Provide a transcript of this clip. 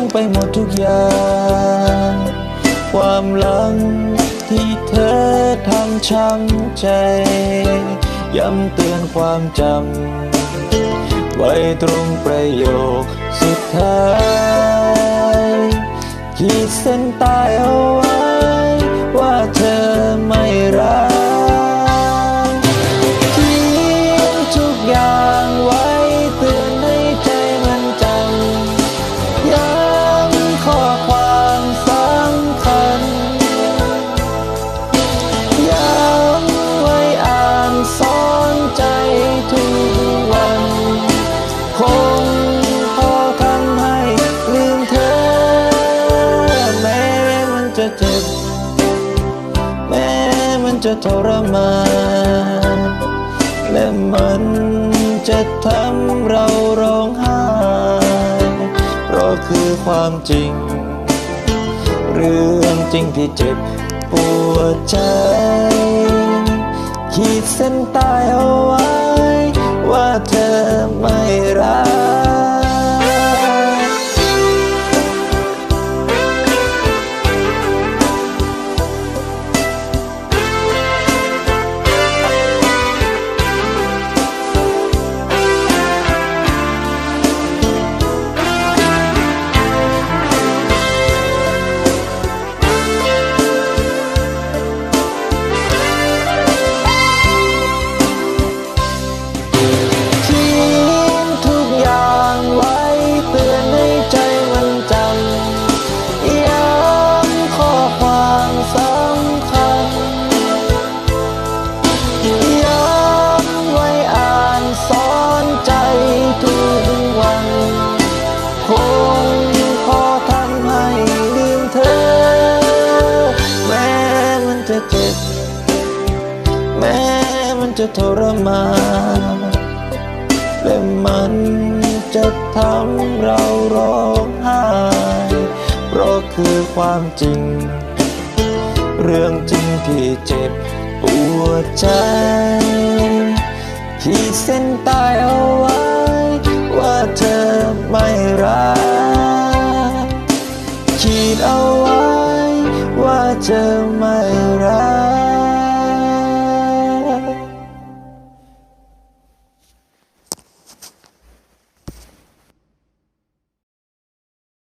งไปหมดทุกอย่าง ความหลังที่เธอทำช้ำใจ ย้ำเตือนความจำ ไว้ตรงประโยคสุดท้าย ขีดเส้นใต้เอาไว้ ว่าเธอไม่รักเขียนทุกอย่าง จะทรมานและมันจะทำเราร้องไห้เพราะคือความจริง เรื่องจริงที่เจ็บปวดใจ ขีดเส้นใต้เอาไว้ ว่าเธอไม่รัก จะทรมานและมันจะทำเราร้องไห้เพราะคือความจริง เรื่องจริงที่เจ็บปวดใจขีดเส้นใต้เอาไว้ ว่าเธอไม่รักขีดเอาไว้ ว่าเธอไม่